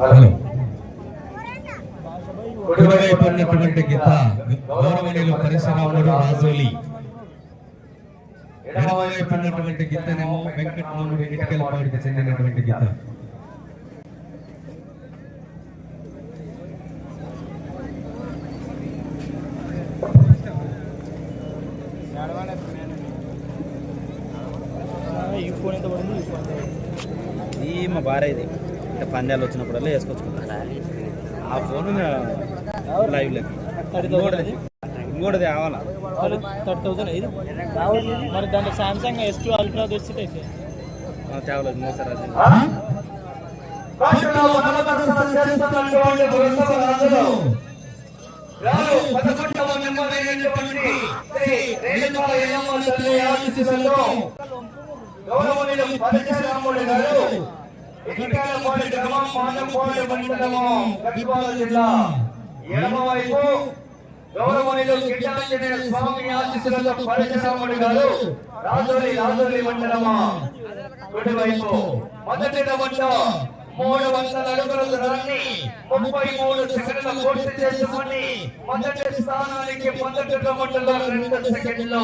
Hello కుడివైపు ఉన్నటువంటి గీత? గౌరవనీయులు పరిశ్రమలు రాజోలి. ఎడమవైపు ఉన్నటువంటి గీతనేమో వెంకటరాముడు ఇటుకలపాడికి చెందినటువంటి గీత. ఈ ఫోన్ ఎంత పడింది ఈ ఫోన్ మా భార్య ఇది పందాలు వచ్చినప్పుడల్లా వేసుకొచ్చుకుంటా. ఆ ఫోన్ లైవ్ అది ఇంకోటిది కావాలా? థర్టీ థర్టీ థౌసండ్ ఇది మరి దాంట్లో సామ్సంగ్ ఎస్ టూ అల్ట్రా తెచ్చితే తేవలేదు మోసారు అది. గౌరవనీయులు గారు ఇటుకలపాడి గ్రామం మానవపాడి మండలము గద్వాల జిల్లా ఎడమవైపు గౌరవనీయులు స్వామి ఆశీస్సులతో గారు రాజోలి రాజోలి మండలము? కుడివైపు మొదటి మూడు వందల అడుగుల దూరాన్ని ముప్పై మూడు సెకండ్ల పూర్తి చేసుకుని మొదటి స్థానానికి మొదటి రెండు సెకండ్లు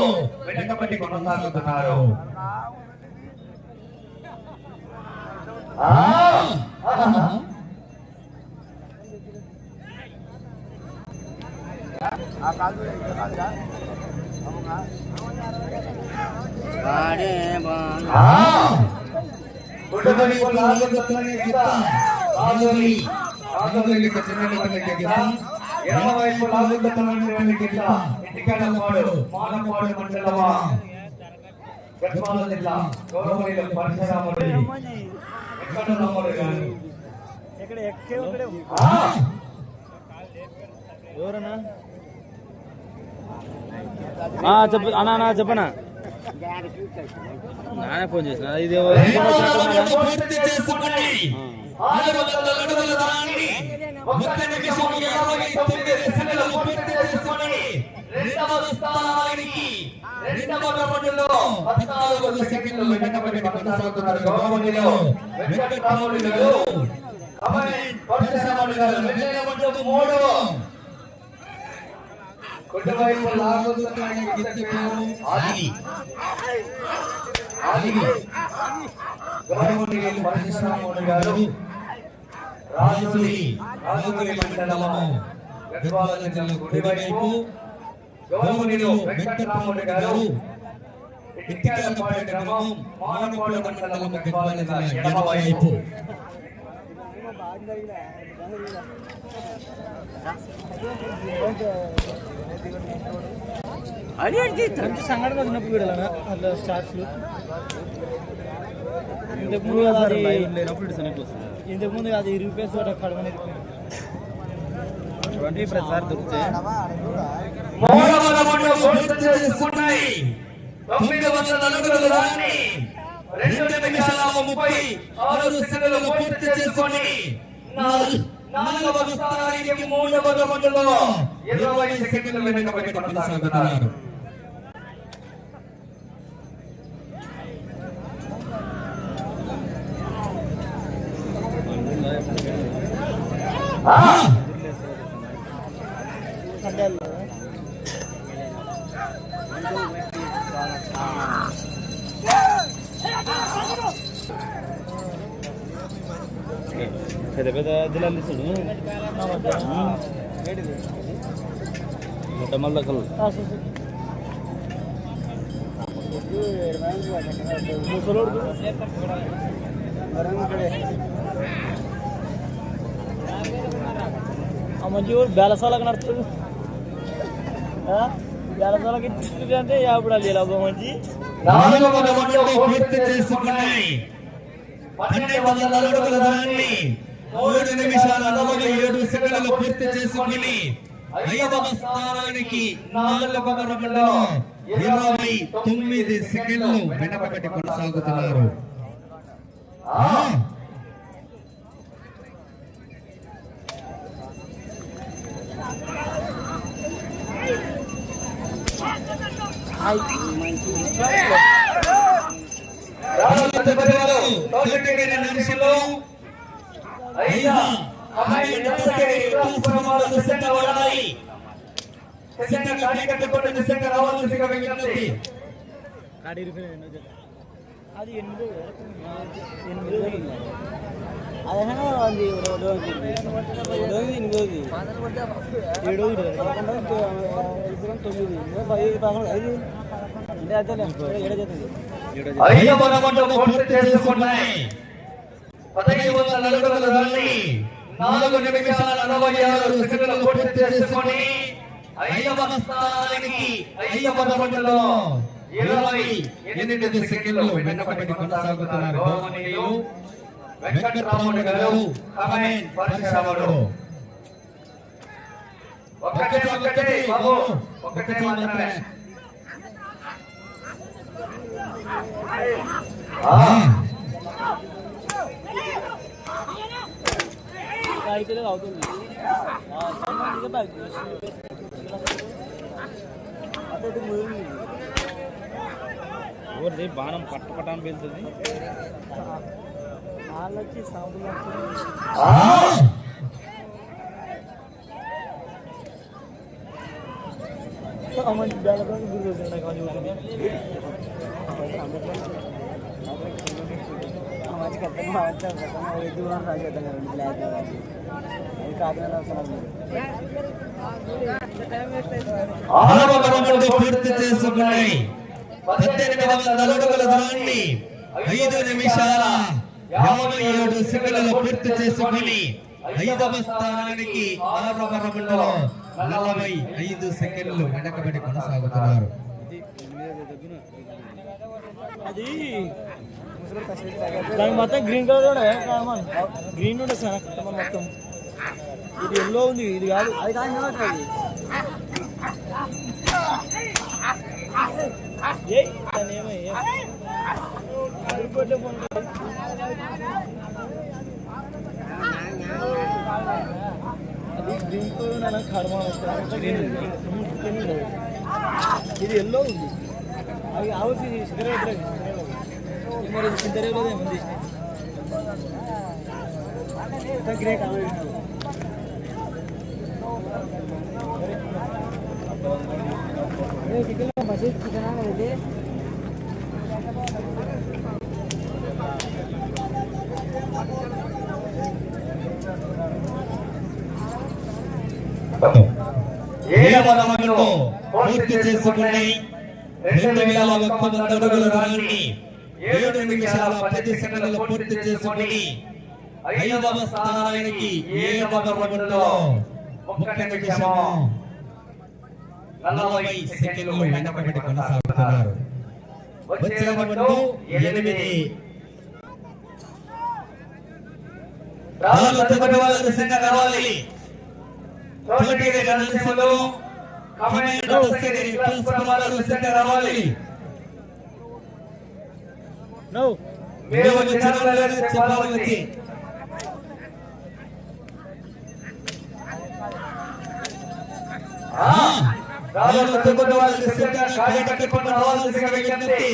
కొనసాగుతున్నారు ఆ, ఆహా. ఆ. కుటుంబీకులు లాగొద్దుకునే గీత. రాజోలి. రాజోలికి చెందినటువంటి గీత. ఎడమవైపు లాగొద్దుకున్నటువంటి గీత. ఇటుకలపాడు, మానపాడు మండలమా గద్వాల జిల్లా గౌరవనీయులు ఇక్కడ వెంకటరాముడు గారు. ఎక్కే ఎవరన్నా చెప్పు అన్నా చెప్పనా? నానే ఫోన్ చేసిన? ఇది రెండవ స్థానానికి రెండవ రౌండ్లో పద్నాలుగు సెకండ్లు వెనకబడి కొనసాగుతున్నారు గౌరవనీయులు గారు గారు మూడు. కుటుంబైపు గౌరవనీయులు గారు. మండలము జిల్లా కుడివైపు గౌరవనీయులు వెంకటరాముడు గారు ఇట్టికలపాడు గ్రామం మానకోడు మండలం గద్వాల జిల్లా ఎడమవైపు మంచి సంఘటన వచ్చినప్పుడు వీడాలన్నా అట్లా స్టార్ట్స్లు ఇంతకు ముందు కదా అది లేనప్పుడు ఇటు సనికి వస్తుంది ఇంతకు ముందు అది ఇరవై రూపాయలు ఒకటి కడమని ట్వంటీ ప్రతిసారి దొరికితే మూడవ రౌండ్ పూర్తి చేసుకున్నాయి తొమ్మిది వందల అడుగుల రెండు నిమిషాల ముప్పై ఆరు సెకండ్లు పూర్తి చేసుకొని నాలుగు- నాలుగవ స్థానానికి మూడవ రౌండ్లో ఇరవై సెకండ్లు వెనుకబడి కొనసాగుతున్నారు ఆ! పెద్ద పెద్ద జిల్లాలు ఇస్తాడు మొట్ట మళ్ళా కలు ముసలోడు ఆ మంచి ఊరు బేలసాలకు నడుస్తుంది. ఆ? బేలసాలకి అంటే అది లాభం మంచి. నాలుగవ రౌండ్ పూర్తి చేసుకున్నాయి పన్నెండు వందల అడుగుల దూరాన్ని మూడు నిమిషాల నలభై ఏడు సెకండ్లు పూర్తి చేసుకుని ఐదవ స్థానానికి నాలుగవ రౌండ్లో ఇరవై తొమ్మిది సెకండ్లు వెనకబడి కొనసాగుతున్నారు ఆ! రాజు పెద్దవారు తోటగిరి నరసింహం ఐదు విలాసపురం వారు సిద్ధంగా ఉండాలి సిద్ధంగా కార్యకర్తలు సిద్ధంగా రావాల్సిందిగా విజ్ఞప్తి అది ఎనిమిది ఎనిమిది అదే తొమ్మిది పదకొండు ఐదు అంటే ఏడో జరుగుతుంది ఐదవ రౌండ్ పూర్తి చేసుకున్నాయి పదహైదు వందల నాలుగు నిమిషాల నలభై ఆరు సెకండ్లు పూర్తి చేసుకొని ఐదవ స్థానానికి ఐదవ రౌండ్లో ఇరవై ఎనిమిది సెకండ్లు వెనుకబడి కొనసాగుతున్నారు గౌరవనీయులు వెంకటరాముడు గారు బాబు మాత్రమే. ఆ అయితే అవుతుంది అదే మూడు ఎవరిది బాణం పట్ట పట్టాన్ని వెళ్తుంది వాళ్ళకి సాంపుల్ ఆ మంచి బ్యాలెన్స్ గుర్తు వచ్చింది మంచి కట్టంగా దూరం రాజేద్దాం రెండు బ్లాక్ అది కాకినాడ వస్తున్నారు పూర్తి చేసుకున్నాయి. పద్దెనిమిది వందల అడుగుల దూరాన్ని ఐదు నిమిషాల యాభై ఏడు సెకండ్లలో పూర్తి చేసుకుని ఐదవ స్థానానికి ఆరవ రౌండ్లో నలభై ఐదు సెకండ్లు వెనకబడి కొనసాగుతున్నారు. అది దానికి మొత్తం గ్రీన్ కలర్ కూడా కామన్ గ్రీన్ ఉంటుంది సార్ కట్టమని మొత్తం. ఇది ఎల్లో ఉంది ఇది కాదు. అది కాదు కడమ ఇది. ఎల్లో ఉంది. అవి ఆవసి సిగరెట్ మరి సిగరెట్ ఏముంది గ్రేట్ మసీద్ చికెన్ అనేది ఏడవ రౌండ్లో పూర్తి చేసుకుని రెండు వేల ఒక్క వంద అడుగుల ఏడు నిమిషాల పది సెకండ్లు పూర్తి చేసుకుని ఐదవ స్థానానికి ఏడవ రౌండ్లో ఒక్క నిమిషము నలభై సెకండ్లు వెనకబడి కొనసాగుతున్నారు. వచ్చే రౌండ్ ఎనిమిది. రాళ్ళు తగ్గటి వాళ్ళు సిద్ధంగా కావాలి తోటిగిరి నరసింహులు కమాండ్ దశగిరి ప్రిన్సిపల్ వారు సిద్ధంగా రావాలి నో మీరు వచ్చిన వాళ్ళు చెప్పాలి వచ్చి ఆ, రాళ్ళు తగ్గటి వాళ్ళు సిద్ధంగా కట్టుకుని రావాల్సిందిగా విజ్ఞప్తి.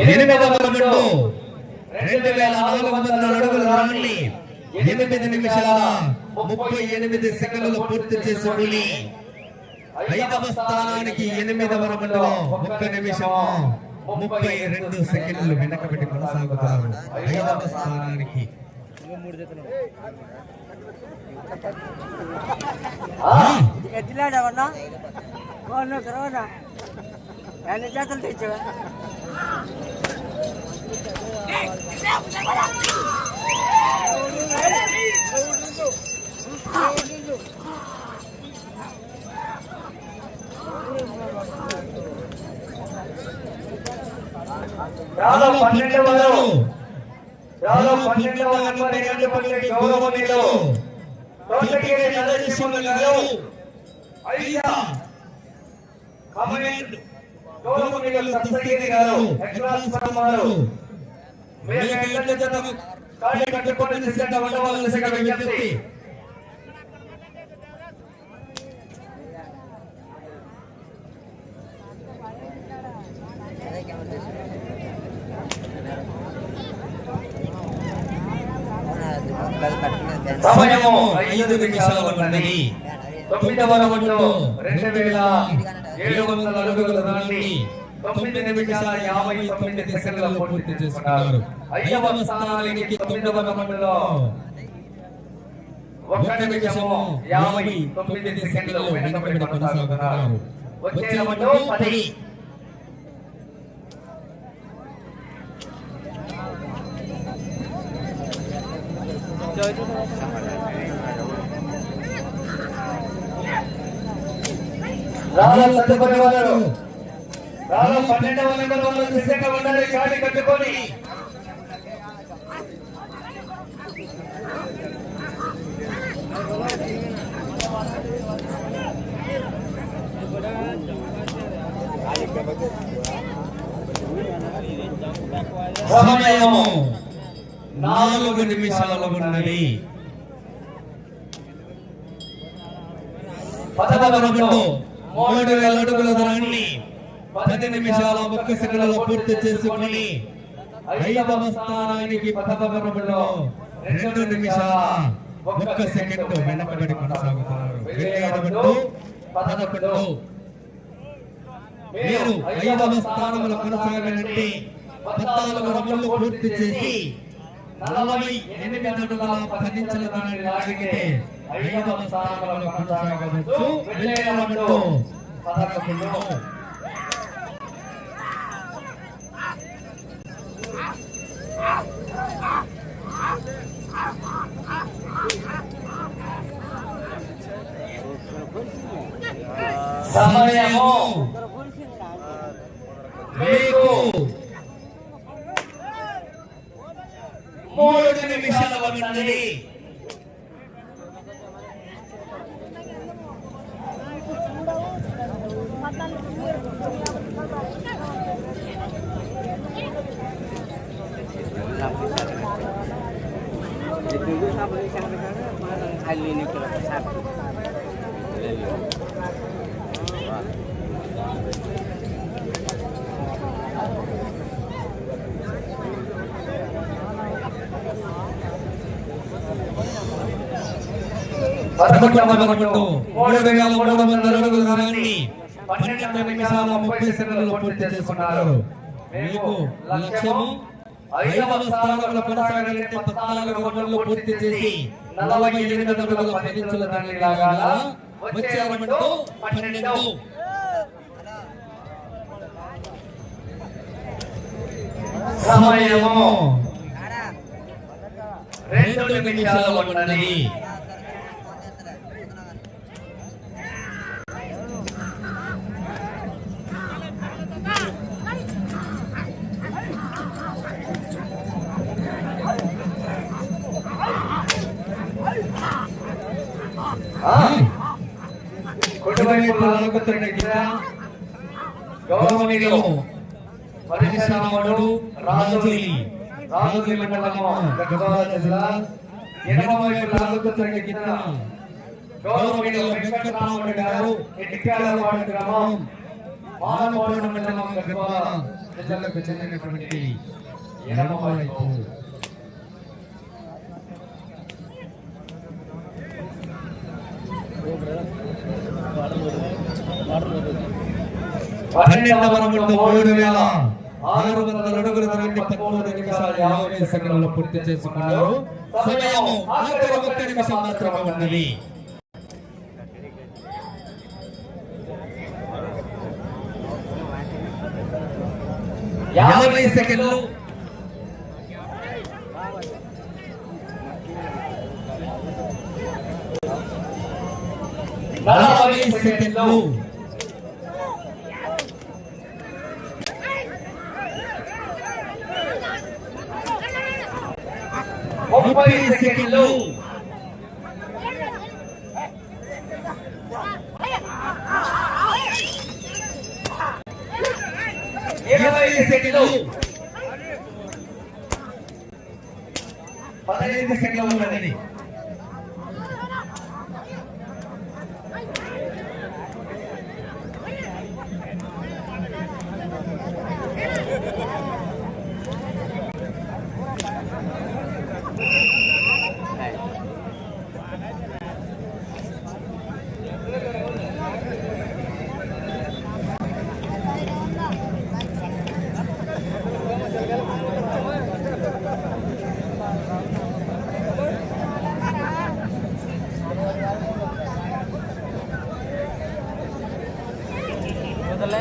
ఎనిమిదవ రౌండ్. రెండు వేల నాలుగు వందల అడుగుల ఎనిమిది నిమిషాల ముప్పై ఎనిమిది సెకండ్లు పూర్తి చేసుకుని ఐదవ స్థానానికి ఎనిమిదవ రౌండ్లో ఒక్క నిమిషం ముప్పై రెండు సెకండ్లు వెనకబెట్టి కొనసాగుతారు. ఐదవ స్థానానికి. ఎట్లాడవన్నా ఎత్తిలాడవన్నా? తర్వాత ఎన్ని చేతులు తెచ్చావా? యాదవ్ పన్నెండు వారు యాదవ్ పన్నెండవ నెంబర్ ఎన్నుకుంటే గౌరవనీయులు. తోటగిరి నరసింహ గారు. ఐదా కమాండ్ గౌరవనీయులు దస్తగిరి గారు విజ్ఞప్తి. సమయము ఐదు నిమిషాల ఉన్నది. తొమ్మిదవ రెండు వేల ఏడు వందల అడుగుల దాన్ని తొమ్మిది నిమిషాల యాభై తొమ్మిది సెకండ్లలో పూర్తి చేసుకున్నారు. ఐదవ స్థానానికి తొమ్మిదవ రౌండ్లో ఒక నిమిషము యాభై తొమ్మిది సెకండ్లు కొనసాగుతున్నారు. వచ్చే పది. సత్యపతి వారు రాళ్ళ పన్నెండవ నెంబర్ వాళ్ళు సిద్ధంగా ఉండాలి కాడి కట్టుకొని సమయము నాలుగు నిమిషాలు ఉన్నది. పదవ రౌండ్ మూడు వేల అడుగుల దూరాన్ని పది నిమిషాల ఒక్క సెకండ్లలో పూర్తి చేసుకుని ఐదవ స్థానానికి పదవ రెండు నిమిషాల ఒక్క సెకండ్ వెనకబడి కొనసాగుతున్నారు. వెళ్ళే పదకొండు. మీరు ఐదవ స్థానంలో కొనసాగాలంటే పద్నాలుగు రౌండ్లు పూర్తి చేసి నలభై ఎనిమిది అడుగుల పదించిన దానిని అడిగితే ఐదవ స్థానంలో కొనసాగవచ్చు వెళ్ళే రౌండ్ పదకొండు సమయము మీకు మూడు నిమిషాల ఉన్నది పదకొండవ రౌండ్ మూడు వేల మూడు వందల అడుగుల దూరాన్ని పన్నెండు నిమిషాల ముప్పై పూర్తి చేసుకున్నారు. మీకు లక్ష్యము ఐదవ స్థానంలో కొనసాగాలంటే పద్నాలుగు రౌండ్లు పూర్తి చేసి నలభై ఎనిమిది అడుగుల దాన్ని లాగాల? పన్నెండు. సమయము రెండు నిమిషాలు ఉన్నది గౌరవనీయులు పరిశ్రమడు రాజులి రాజులి మండలము గద్వాల జిల్లా ఎడమ వైపు లాగుతున్న గౌరవనీయులు వెంకటరామరెడ్డి గారు ఇటికాలవాడ గ్రామం మానవపూర్ణ మండలం గద్వాల జిల్లాకు చెందినటువంటి ఎడమ పన్నెండవ రౌండ్ మూడు వేల ఆరు వందల అడుగుల దూరాన్ని పదమూడు యాభై సెకండ్లలో పూర్తి చేసుకున్నారు. సమయము ఆఖరి ఒక్క నిమిషం మాత్రమే ఉన్నది. యాభై సెకండ్లు Go. ముప్పై సెకండ్లు. ఇరవై సెకండ్లు. పదహైదు సెకండ్లు ఉన్నది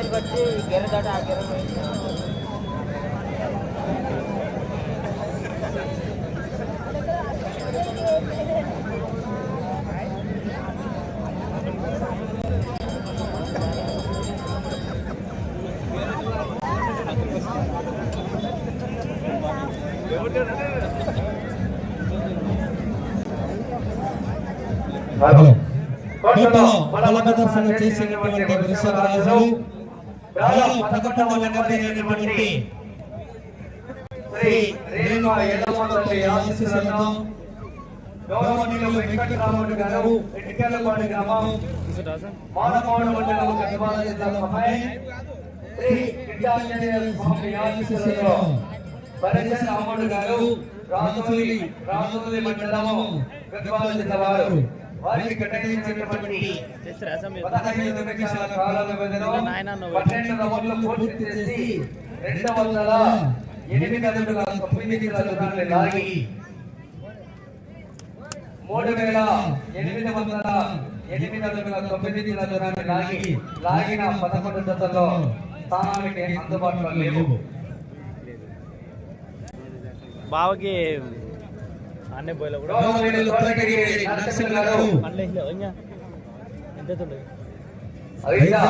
లైన్ బట్టి గెర్ర దాట ఆ గెర్ర పోయింది. హలో కోటలో బల ప్రదర్శన చేసినటువంటి వృషభ రాజులు బలలో పదకొండవ నెంబర్ శ్రీ రేణుక యల్లమ్మ ఆశీస్సులతో గౌరవనీయులు వెంకటరామరెడ్డి గారు గ్రామం మానకోడ మండలం గద్వాల శ్రీ విద్యాంజనేయ స్వామి ఆశీస్సులతో పరిచయ రాముడు గారు రాజోలి రాజోలి మండలము గద్వాల జిల్లా వారు. వారికి కేటాయించినటువంటి పదహైదు నిమిషాల కాల వ్యవధిలో పన్నెండు రౌండ్లు పూర్తి చేసి రెండు వందల ఎనిమిది అడుగుల తొమ్మిది కిలోమీటర్లు లాగి మూడు వేల ఎనిమిది వందల ఎనిమిది అడుగుల తొమ్మిది కిలోమీటర్లు లాగి లాగిన పదకొండు జతల్లో స్థానానికి అందుబాటులో లేవు. బావకి అన్నీ పోయిలో కూడా గౌరవనీయులు తొలగిరి నరసింహ గారు పండ్లు వేసిలేవు ఇంకా ఎంత అవుతుండదు ఐదా